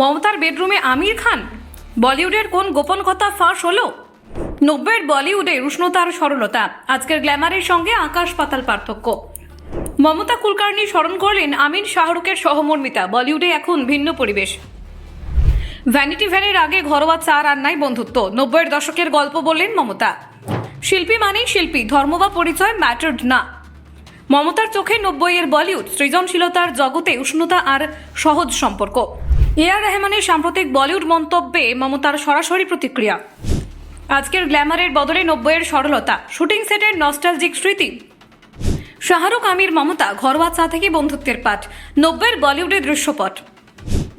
মমতার বেডরুমে আমির খান? বলিউডের কোন গোপন কথা ফাঁস হলো? নব্বইয়ের বলিউডে উষ্ণতার সরলতা, আজকের গ্ল্যামারের সঙ্গে আকাশ পাতাল পার্থক্য। মমতা কুলকার্নি স্মরণ করলেন আমির শাহরুখের সহমর্মিতা, বলিউডে এখন ভিন্ন পরিবেশ। ভ্যানিটি ভ্যানের আগে ঘরোয়া চা রান্নায় বন্ধুত্ব, নব্বইয়ের দশকের গল্প বললেন মমতা। শিল্পী মানেই শিল্পী, ধর্ম বা পরিচয় ম্যাটার্ড না। মমতার চোখে নব্বইয়ের বলিউড, সৃজনশীলতার জগতে উষ্ণতা আর সহজ সম্পর্ক। এ আর রহমানের সাম্প্রতিক বলিউড মন্তব্যে মমতার সরাসরি প্রতিক্রিয়া। আজকের গ্ল্যামারের বদলে নব্বইয়ের সরলতা, শুটিং সেটের নস্টালজিক স্মৃতি। শাহরুখ আমির মমতা ঘরোয়া চা থেকে বন্ধুত্বের পাঠ, নব্বইয়ের বলিউডের দৃশ্যপট।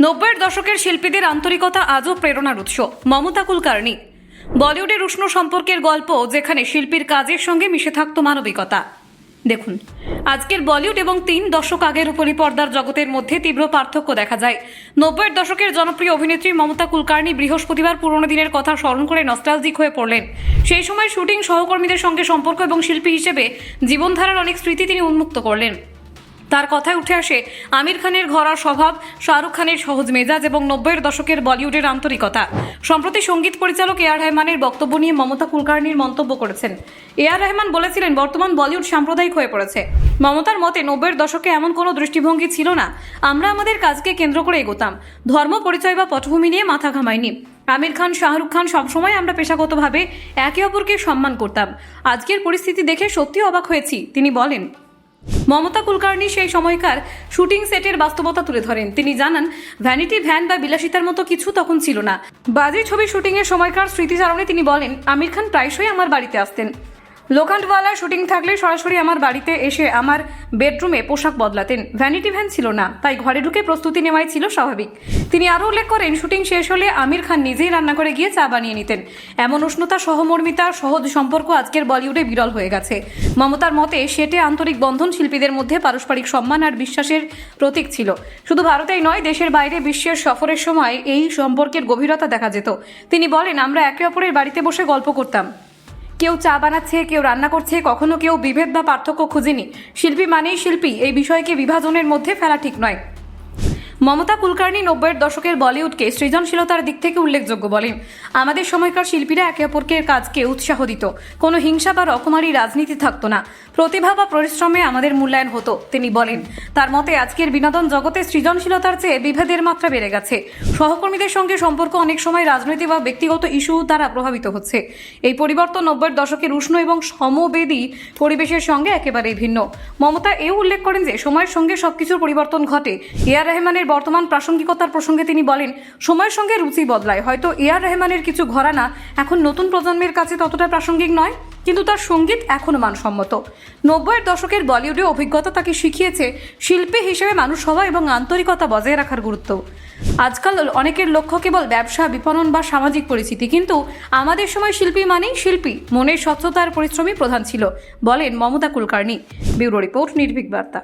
নব্বইয়ের দশকের শিল্পীদের আন্তরিকতা আজও প্রেরণার উৎস, মমতা কুলকার্নি। বলিউডের উষ্ণ সম্পর্কের গল্প যেখানে শিল্পীর কাজের সঙ্গে মিশে থাকত মানবিকতা। দেখুন। আজকের বলিউড এবং তিন দশক আগের উপরি পর্দার জগতের মধ্যে তীব্র পার্থক্য দেখা যায়। নব্বইয়ের দশকের জনপ্রিয় অভিনেত্রী মমতা কুলকার্নি বৃহস্পতিবার পুরনো দিনের কথা স্মরণ করে নস্টালজিক হয়ে পড়লেন। সেই সময় শুটিং সহকর্মীদের সঙ্গে সম্পর্ক এবং শিল্পী হিসেবে জীবনধারার অনেক স্মৃতি তিনি উন্মুক্ত করলেন। তার কথায় উঠে আসে, আমির খানের ঘরা স্বভাব, শাহরুখ খানের সহজ মেজাজ এবং নব্বইয়ের দশকের বলিউডের আন্তরিকতা। সম্প্রতি সংগীত পরিচালক এ আর রহমানের বক্তব্য নিয়ে মমতা কুলকার্নির মন্তব্য করেছেন। এ আর রহমান বলেছিলেন, বর্তমান বলিউড সাম্প্রদায়িক হয়ে পড়েছে। মমতার মতে, নব্বইয়ের দশকে এমন কোনো দৃষ্টিভঙ্গি ছিল না। আমরা আমাদের কাজকে কেন্দ্র করে এগোতাম। ধর্ম, পরিচয় বা পটভূমি নিয়ে মাথা ঘামাইনি। আমির খান, শাহরুখ খান সবসময় আমরা পেশাগতভাবে একে অপরকে সম্মান করতাম। আজকের পরিস্থিতি দেখে সত্যি অবাক হয়েছি, তিনি বলেন। মমতা কুলকার্নি সেই সময়কার শুটিং সেটের বাস্তবতা তুলে ধরেন। তিনি জানান ভ্যানিটি ভ্যান বা বিলাসিতার মতো কিছু তখন ছিল না। বাজে ছবি শুটিংয়ের সময়কার স্মৃতিচারণে তিনি বলেন, আমির খান প্রায়শই আমার বাড়িতে আসতেন। লোখান্ডওয়ালা শুটিং থাকলে সরাসরি আমার বাড়িতে এসে আমার বেডরুমে পোশাক বদলাতেন। ভ্যানিটি ভ্যান ছিল না, তাই ঘরে ঢুকে প্রস্তুতি নেওয়াই ছিল স্বাভাবিক। তিনি আরও উল্লেখ করেন, শুটিং শেষ হলে আমির খান নিজেই রান্না করে গিয়ে চা বানিয়ে নিতেন। এমন উষ্ণতা সহমর্মিতা, সহজ সম্পর্ক আজকের বলিউডে বিরল হয়ে গেছে। মমতার মতে, সেটে আন্তরিক বন্ধন শিল্পীদের মধ্যে পারস্পরিক সম্মান আর বিশ্বাসের প্রতীক ছিল। শুধু ভারতেই নয়, দেশের বাইরে বিশ্বের সফরের সময় এই সম্পর্কের গভীরতা দেখা যেত। তিনি বলেন, আমরা একে অপরের বাড়িতে বসে গল্প করতাম। কেউ চা বানাচ্ছে, কেউ রান্না করছে, কখনো কেউ বিভেদ বা পার্থক্য খুঁজেনি। শিল্পী মানেই শিল্পী, এই বিষয়কে বিভাজনের মধ্যে ফেলা ঠিক নয়। মমতা কুলকার্নি নব্বইয়ের দশকের বলিউডকে সৃজনশীলতার দিক থেকে উল্লেখযোগ্য বলেন। আমাদের সময়কার শিল্পীরা একে অপরকে কাজকে উৎসাহ দিত। কোনো হিংসা বা রকমারি রাজনীতি থাকতো না। প্রতিভা বা পরিশ্রমে আমাদের মূল্যায়ন হতো, তিনি বলেন। তার মতে, আজকের বিনোদন জগতে সৃজনশীলতার চেয়ে বিভেদের মাত্রা বেড়ে গেছে। সহকর্মীদের সঙ্গে সম্পর্ক অনেক সময় রাজনৈতিক বা ব্যক্তিগত ইস্যু দ্বারা প্রভাবিত হচ্ছে। এই পরিবর্তন নব্বইয়ের দশকের উষ্ণ এবং সমবেদী পরিবেশের সঙ্গে একেবারেই ভিন্ন। মমতা এও উল্লেখ করেন যে, সময়ের সঙ্গে সবকিছুর পরিবর্তন ঘটে। এ আর রহমানের বর্তমান প্রাসঙ্গিকতার প্রসঙ্গে তিনি বলেন, সময়ের সঙ্গে রুচি বদলায়। হয়তো এ আর রহমানের কিছু ঘরানা এখন নতুন প্রজন্মের কাছে ততটা প্রাসঙ্গিক নয়, কিন্তু তার সংগীত এখনও মানসম্মত। নব্বইয়ের দশকের বলিউডে অভিজ্ঞতা তাকে শিখিয়েছে শিল্পী হিসেবে মানুষ হওয়া এবং আন্তরিকতা বজায় রাখার গুরুত্ব। আজকাল অনেকের লক্ষ্য কেবল ব্যবসা, বিপণন বা সামাজিক পরিচিতি কিন্তু আমাদের সময় শিল্পী মানেই শিল্পী। মনের স্বচ্ছতার পরিশ্রমই প্রধান ছিল, বলেন Mamata Kulkarni. Bureau report Nirbhik Barta.